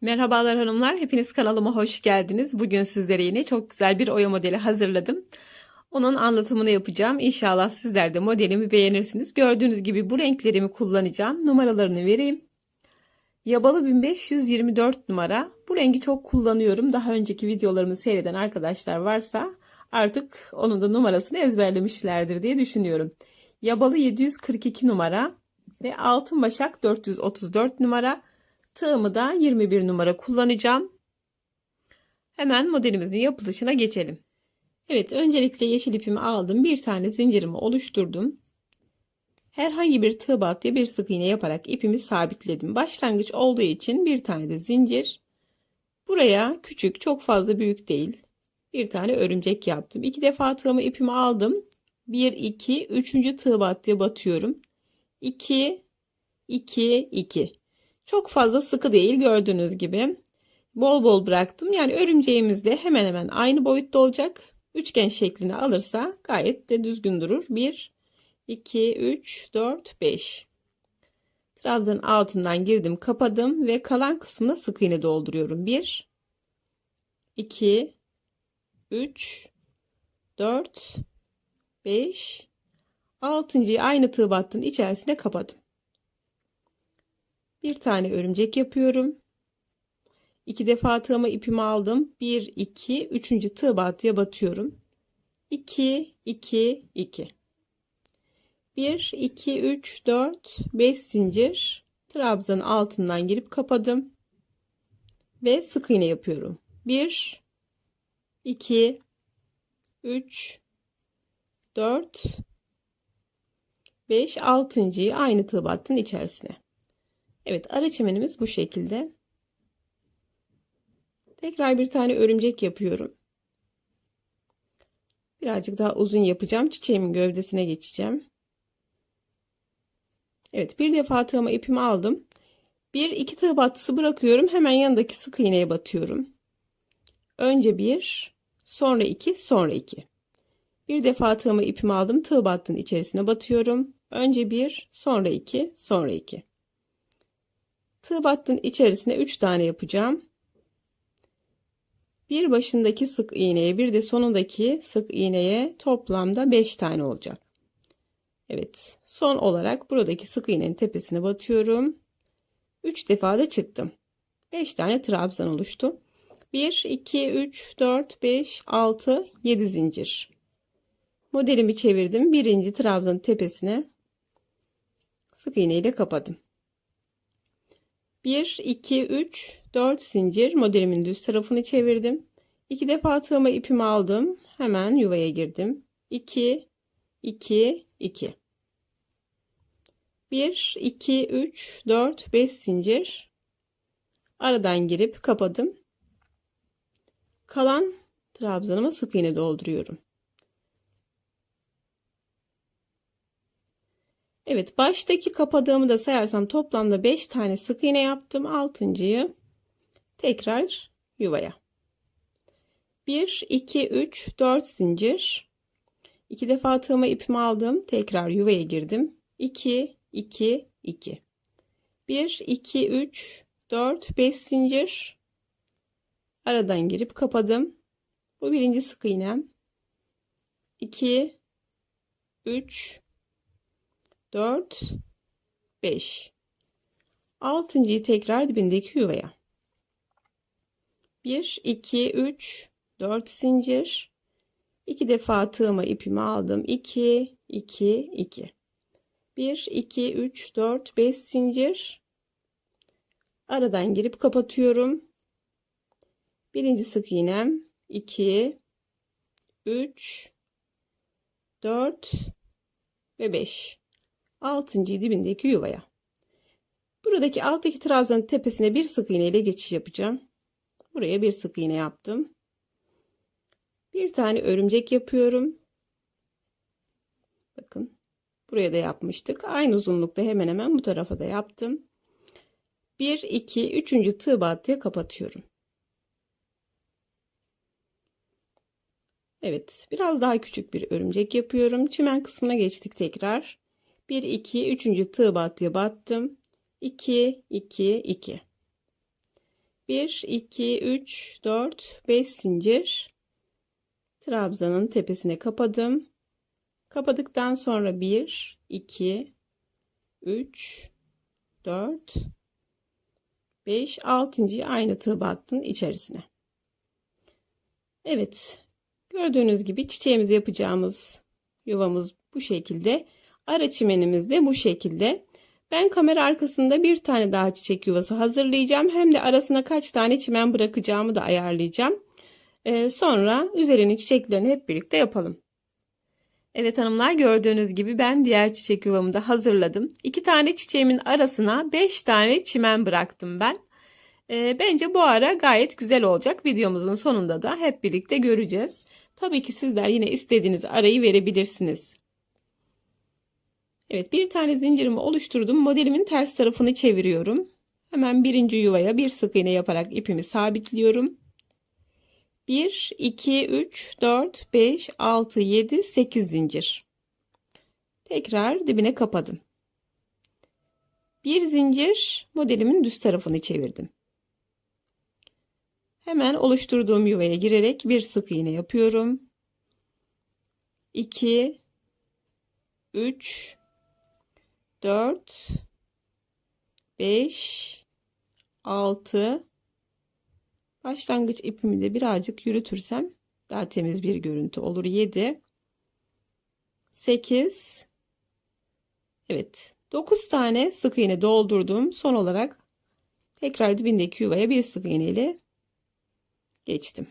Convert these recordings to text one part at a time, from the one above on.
Merhabalar hanımlar, hepiniz kanalıma hoş geldiniz. Bugün sizlere yine çok güzel bir oya modeli hazırladım. Onun anlatımını yapacağım. İnşallah sizler de modelimi beğenirsiniz. Gördüğünüz gibi bu renklerimi kullanacağım. Numaralarını vereyim. Yabalı 1524 numara. Bu rengi çok kullanıyorum. Daha önceki videolarımı seyreden arkadaşlar varsa artık onun da numarasını ezberlemişlerdir diye düşünüyorum. Yabalı 742 numara ve altın başak 434 numara. Tığımı da 21 numara kullanacağım. Hemen modelimizin yapılışına geçelim. Evet öncelikle yeşil ipimi aldım. Bir tane zincirimi oluşturdum. Herhangi bir tığ battıya bir sık iğne yaparak ipimi sabitledim. Başlangıç olduğu için bir tane de zincir. Buraya küçük çok fazla büyük değil. Bir tane örümcek yaptım. İki defa tığımı ipimi aldım. 1 2 3. tığ battıya batıyorum. 2 2 2 çok fazla sıkı değil gördüğünüz gibi. Bol bol bıraktım. Yani örümceğimiz de hemen hemen aynı boyutta olacak. Üçgen şeklini alırsa gayet de düzgün durur. 1, 2, 3, 4, 5. Trabzanın altından girdim kapadım ve kalan kısmına sık iğne dolduruyorum. 1, 2, 3, 4, 5, 6. aynı tığ battının içerisine kapadım. Bir tane örümcek yapıyorum. İki defa tığıma ipimi aldım. 1 2 3. tığ battıya batıyorum. 2 2 2. 1 2 3 4 5 zincir trabzanın altından girip kapadım. Ve sık iğne yapıyorum. 1 2 3 4 5 6. aynı tığ battının içerisine. Evet ara çimenimiz bu şekilde. Tekrar bir tane örümcek yapıyorum. Birazcık daha uzun yapacağım. Çiçeğimin gövdesine geçeceğim. Evet bir defa tığıma ipimi aldım. Bir iki tığ battısı bırakıyorum. Hemen yanındaki sık iğneye batıyorum. Önce bir, sonra iki, sonra iki. Bir defa tığıma ipimi aldım. Tığ battığın içerisine batıyorum. Önce bir, sonra iki, sonra iki. Tığ battığın içerisine 3 tane yapacağım. Bir başındaki sık iğneye bir de sonundaki sık iğneye toplamda 5 tane olacak. Evet son olarak buradaki sık iğnenin tepesine batıyorum. 3 defa da çıktım. 5 tane trabzan oluştu. 1, 2, 3, 4, 5, 6, 7 zincir. Modelimi çevirdim. Birinci trabzanın tepesine sık iğne ile kapadım. 1, 2, 3, 4 zincir modelimin düz tarafını çevirdim. 2 defa tığıma ipimi aldım. Hemen yuvaya girdim. 2, 2, 2. 1, 2, 3, 4, 5 zincir. Aradan girip kapadım. Kalan trabzanıma sık iğne dolduruyorum. Evet baştaki kapadığımı da sayarsam toplamda 5 tane sık iğne yaptım. 6.yı tekrar yuvaya. 1 2 3 4 zincir. 2 defa tığıma ipimi aldım. Tekrar yuvaya girdim. 2 2 2. 1 2 3 4 5 zincir. Aradan girip kapadım. Bu birinci sık iğnem. 2 3 4 5 altıncıyı tekrar dibindeki yuvaya. 1 2 3 4 zincir. 2 defa tığıma ipimi aldım. 2 2 2 1 2 3 4 5 zincir. Aradan girip kapatıyorum. Birinci sık iğnem. 2 3 4 ve 5 altıncıyı dibindeki yuvaya. Buradaki alttaki trabzanın tepesine bir sık iğne ile geçiş yapacağım. Buraya bir sık iğne yaptım. Bir tane örümcek yapıyorum. Bakın. Buraya da yapmıştık. Aynı uzunlukta hemen hemen bu tarafa da yaptım. 1 2 3. tığ battıya kapatıyorum. Evet, biraz daha küçük bir örümcek yapıyorum. Çimen kısmına geçtik tekrar. 1 2 3. tığ battıya battım. 2 2 2. 1, 2, 3, 4, 5 zincir. Trabzanın tepesine kapadım. Kapadıktan sonra 1, 2, 3, 4, 5, 6. aynı tığ battın içerisine. Evet. Gördüğünüz gibi çiçeğimizi yapacağımız yuvamız bu şekilde. Ara çimenimiz de bu şekilde. Ben kamera arkasında bir tane daha çiçek yuvası hazırlayacağım. Hem de arasına kaç tane çimen bırakacağımı da ayarlayacağım. Ee, sonra üzerinin çiçeklerini hep birlikte yapalım. Evet hanımlar gördüğünüz gibi ben diğer çiçek yuvamı da hazırladım. İki tane çiçeğimin arasına beş tane çimen bıraktım ben. E, bence bu ara gayet güzel olacak. Videomuzun sonunda da hep birlikte göreceğiz. Tabii ki sizler yine istediğiniz arayı verebilirsiniz. Evet bir tane zincirimi oluşturdum. Modelimin ters tarafını çeviriyorum. Hemen birinci yuvaya bir sık iğne yaparak ipimi sabitliyorum. 1, 2, 3, 4, 5, 6, 7, 8 zincir. Tekrar dibine kapadım. Bir zincir modelimin düz tarafını çevirdim. Hemen oluşturduğum yuvaya girerek bir sık iğne yapıyorum. 2 3 4 5 6 başlangıç ipimi de birazcık yürütürsem daha temiz bir görüntü olur. 7 8 Evet 9 tane sık iğne doldurdum. Son olarak tekrar dibindeki yuvaya bir sık iğne ile geçtim.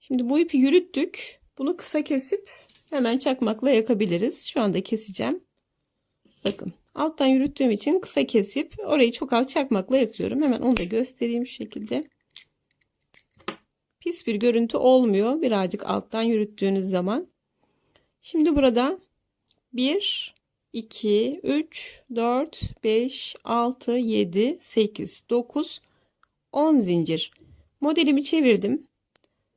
Şimdi bu ipi yürüttük. Bunu kısa kesip hemen çakmakla yakabiliriz. Şu anda keseceğim. Bakın alttan yürüttüğüm için kısa kesip orayı çok az çakmakla yakıyorum. Hemen onu da göstereyim şu şekilde. Pis bir görüntü olmuyor. Birazcık alttan yürüttüğünüz zaman. Şimdi burada 1, 2, 3, 4, 5, 6, 7, 8, 9, 10 zincir Modelimi çevirdim.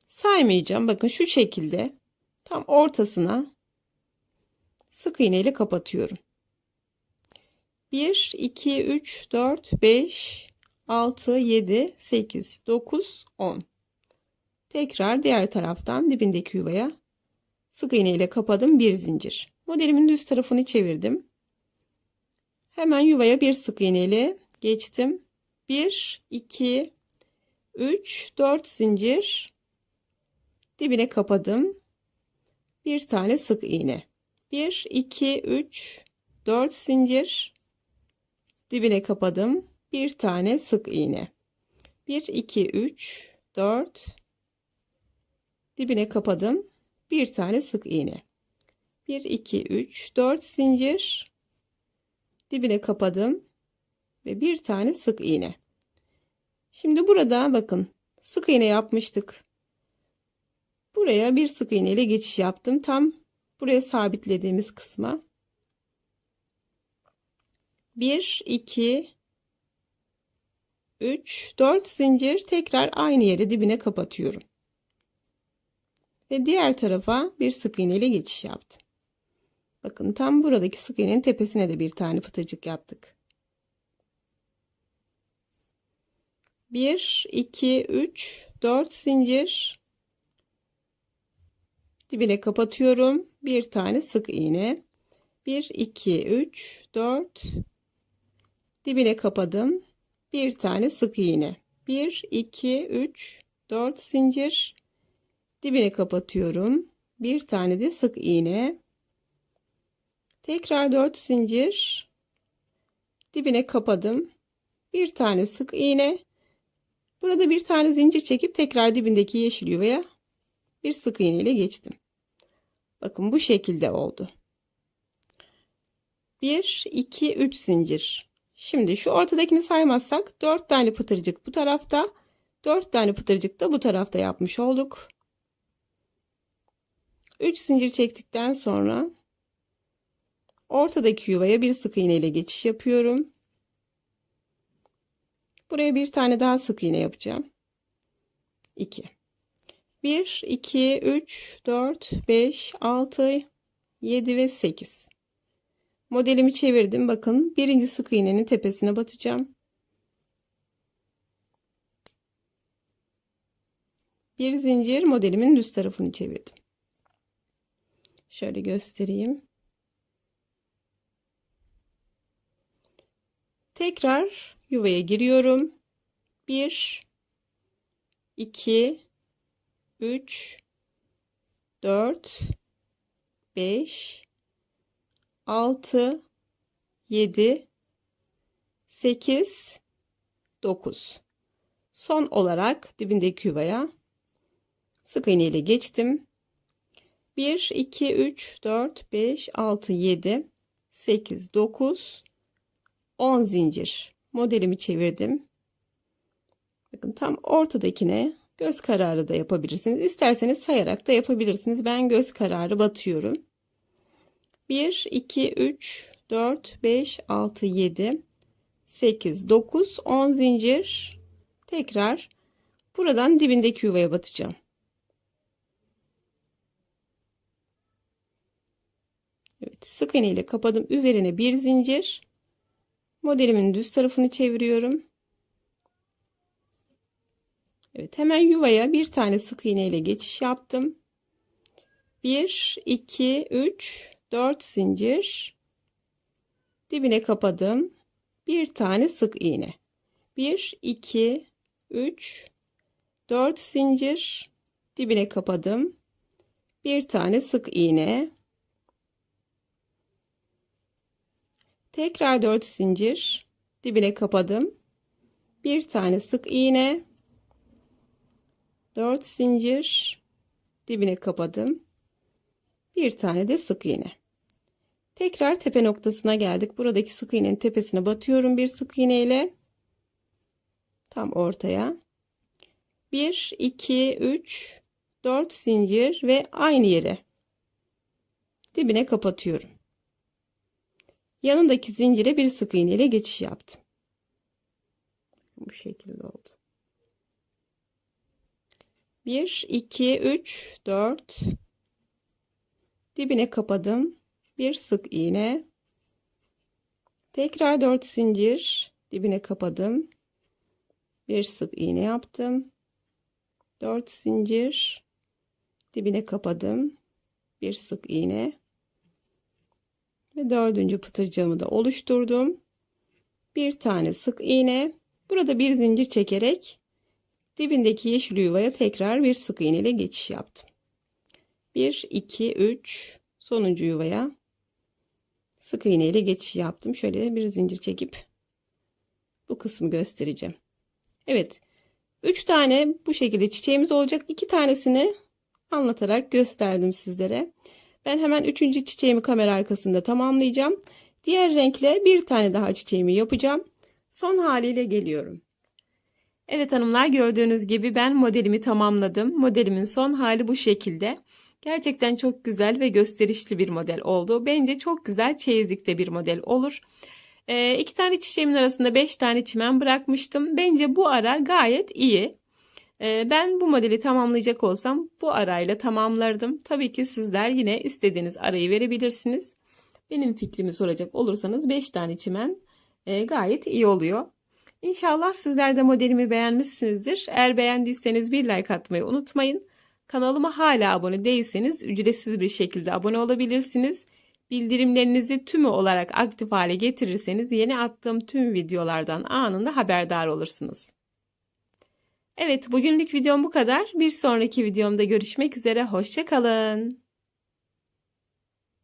Saymayacağım. Bakın şu şekilde tam ortasına sık iğne ile kapatıyorum. 1, 2, 3, 4, 5, 6, 7, 8, 9, 10. Tekrar diğer taraftan dibindeki yuvaya sık iğne ile kapadım bir zincir. Modelimin düz tarafını çevirdim. Hemen yuvaya bir sık iğne ile geçtim. 1, 2, 3 4 zincir dibine kapadım. Bir tane sık iğne. 1 2 3 4 zincir dibine kapadım. Bir tane sık iğne. 1 2 3 4 dibine kapadım. Bir tane sık iğne. 1 2 3 4 zincir dibine kapadım ve bir tane sık iğne. Şimdi burada bakın sık iğne yapmıştık. Buraya bir sık iğne ile geçiş yaptım. Tam buraya sabitlediğimiz kısma. 1 2 3 4 zincir tekrar aynı yere dibine kapatıyorum. Ve diğer tarafa bir sık iğne ile geçiş yaptım. Bakın tam buradaki sık iğnenin tepesine de bir tane pıtırcık yaptık. 1 2 3 4 zincir dibine kapatıyorum bir tane sık iğne 1 2 3 4 dibine kapadım. Bir tane sık iğne. 1 2 3 4 zincir. Dibine kapatıyorum. Bir tane de sık iğne. Tekrar 4 zincir. Dibine kapadım. Bir tane sık iğne. Burada bir tane zincir çekip tekrar dibindeki yeşil yuvaya bir sık iğne ile geçtim. Bakın bu şekilde oldu. 1 2 3 zincir. Şimdi şu ortadakini saymazsak 4 tane pıtırcık bu tarafta, 4 tane pıtırcık da bu tarafta yapmış olduk. 3 zincir çektikten sonra ortadaki yuvaya bir sık iğne ile geçiş yapıyorum. Buraya bir tane daha sık iğne yapacağım. 2 1 2 3 4 5 6 7 ve 8 Modelimi çevirdim. Bakın birinci sık iğnenin tepesine batacağım. Bir zincir modelimin düz tarafını çevirdim. Şöyle göstereyim. Tekrar yuvaya giriyorum. 1 2 3 4 5 6 7 8 9 son olarak dibindeki yuvaya sık iğne ile geçtim. 1 2 3 4 5 6 7 8 9 10 zincir modelimi çevirdim. Bakın tam ortadakine göz kararı da yapabilirsiniz. İsterseniz sayarak da yapabilirsiniz. Ben göz kararı batıyorum 1 2 3 4 5 6 7 8 9 10 zincir. Tekrar buradan dibindeki yuvaya batacağım. Evet sık iğne ile kapadım. Üzerine bir zincir. Modelimin düz tarafını çeviriyorum. Evet hemen yuvaya bir tane sık iğne ile geçiş yaptım. 1 2 3 4 zincir. Dibine kapadım. Bir tane sık iğne. 1 2 3 4 zincir. Dibine kapadım. Bir tane sık iğne. Tekrar 4 zincir. Dibine kapadım. Bir tane sık iğne. 4 zincir. Dibine kapadım bir tane de sık iğne. Tekrar tepe noktasına geldik. Buradaki sık iğnenin tepesine batıyorum bir sık iğne ile tam ortaya. 1 2 3 4 zincir ve aynı yere dibine kapatıyorum. Yanındaki zincire bir sık iğne ile geçiş yaptım. Bu şekilde oldu. 1 2 3 4 dibine kapadım. Bir sık iğne. Tekrar 4 zincir dibine kapadım. Bir sık iğne yaptım. 4 zincir dibine kapadım. Bir sık iğne. Ve dördüncü pıtırcığımı da oluşturdum. Bir tane sık iğne. Burada bir zincir çekerek dibindeki yeşil yuvaya tekrar bir sık iğne ile geçiş yaptım 1 2 3 sonuncu yuvaya sık iğne ile geçiş yaptım. Şöyle bir zincir çekip bu kısmı göstereceğim. Evet 3 tane bu şekilde çiçeğimiz olacak. 2 tanesini anlatarak gösterdim sizlere. Ben hemen üçüncü çiçeğimi kamera arkasında tamamlayacağım. Diğer renkle bir tane daha çiçeğimi yapacağım. Son haliyle geliyorum. Evet hanımlar gördüğünüz gibi ben modelimi tamamladım. Modelimin son hali bu şekilde. Gerçekten çok güzel ve gösterişli bir model oldu. Bence çok güzel çeyizlikte bir model olur. Ee, iki tane çiçeğimin arasında beş tane çimen bırakmıştım. Bence bu ara gayet iyi. Ee, ben bu modeli tamamlayacak olsam bu arayla tamamlardım. Tabii ki sizler yine istediğiniz arayı verebilirsiniz. Benim fikrimi soracak olursanız 5 tane çimen e, gayet iyi oluyor. İnşallah sizler de modelimi beğenmişsinizdir. Eğer beğendiyseniz bir like atmayı unutmayın. Kanalıma hala abone değilseniz ücretsiz bir şekilde abone olabilirsiniz. Bildirimlerinizi tümü olarak aktif hale getirirseniz yeni attığım tüm videolardan anında haberdar olursunuz. Evet bugünlük videom bu kadar. Bir sonraki videomda görüşmek üzere. Hoşçakalın.